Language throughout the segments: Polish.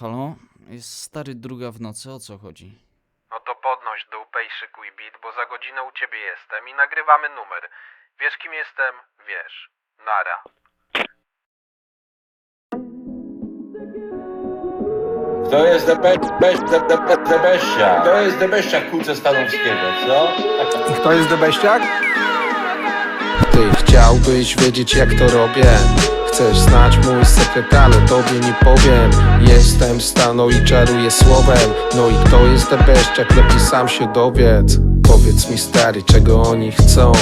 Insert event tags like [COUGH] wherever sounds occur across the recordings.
Halo? Jest stary druga w nocy, o co chodzi? No to podnoś dupę i szykuj bit, bo za godzinę u ciebie jestem i nagrywamy numer. Wiesz kim jestem? Wiesz. Nara. To jest Debe- Be- De- De- De- Debesia. To jest Debesia Kuce Stanowskiego, co? Kto jest debeściak? Ty. Chciałbyś wiedzieć jak to robię? Chcesz znać mój sekret, ale tobie nie powiem. Jestem stano i czaruję słowem. No i kto jest debeszczak, lepiej sam się dowiedz Powiedz mi stary, czego oni chcą?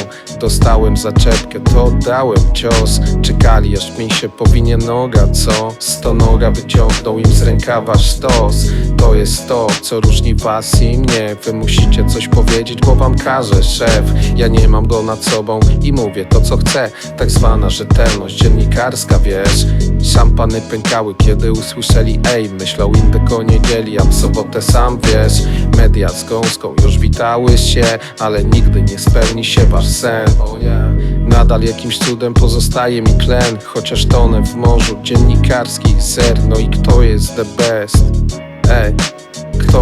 Dostałem zaczepkę, to oddałem cios. Czekali aż mi się powinie noga, co? Sto noga wyciągnął im z rękawa sztos. To jest to, co różni was i mnie. Wy musicie coś powiedzieć, bo wam każe szef. Ja nie mam go nad sobą i mówię to co chcę. Tak zwana rzetelność dziennikarska, wiesz? Szampany pękały, kiedy usłyszeli Ej, myślał im tylko niedzieli, a w sobotę sam wiesz Media z gąską już witały się Ale nigdy nie spełni się wasz sen. Nadal jakimś cudem pozostaje mi tlen Chociaż tonę w morzu dziennikarskich zer No i kto jest the best?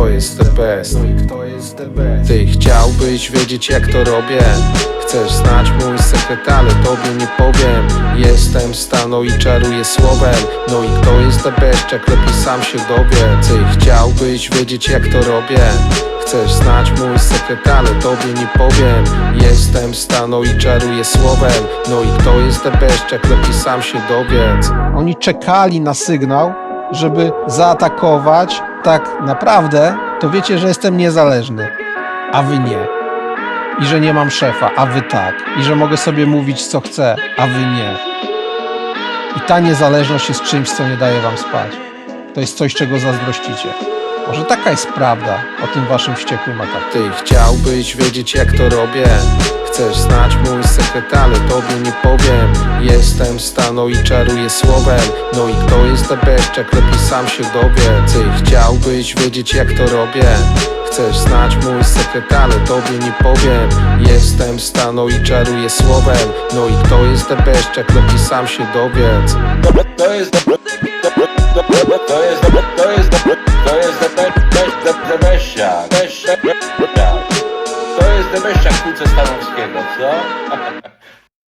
Kto jest the best? No i kto jest the best? Ty chciałbyś wiedzieć jak to robię? Chcesz znać mój sekret, ale tobie nie powiem. Jestem stano i czaruję słowem. No i kto jest the best, jak lepiej sam się dowie? Ty chciałbyś wiedzieć jak to robię? Chcesz znać mój sekret, ale tobie nie powiem. Jestem stano i czaruję słowem. No i kto jest the best, jak lepiej sam się dowiedz? Oni czekali na sygnał, żeby zaatakować. Tak naprawdę to wiecie, że jestem niezależny, a wy nie. I że nie mam szefa, a wy tak. I że mogę sobie mówić co chcę, a wy nie. I ta niezależność jest czymś, co nie daje wam spać. To jest coś, czego zazdrościcie. Może taka jest prawda o tym waszym wściekłym ataku. Ty chciałbyś wiedzieć jak to robię? Chcesz znać mój sekret, ale tobie nie powiem. Jestem stano i czaruję słowem. No i kto jest jak lepiej sam się dowie. Ty chciałbyś wiedzieć jak to robię? Chcesz znać mój sekret, ale tobie nie powiem. Jestem stano i czaruję słowem. No i kto jest jak lepiej sam się dowiedz. To- To jest Debe- Debe- To jest To jest to jest Debesia, Debesia, To jest Debesia kłóce Stanowskiego, co? [LAUGHS]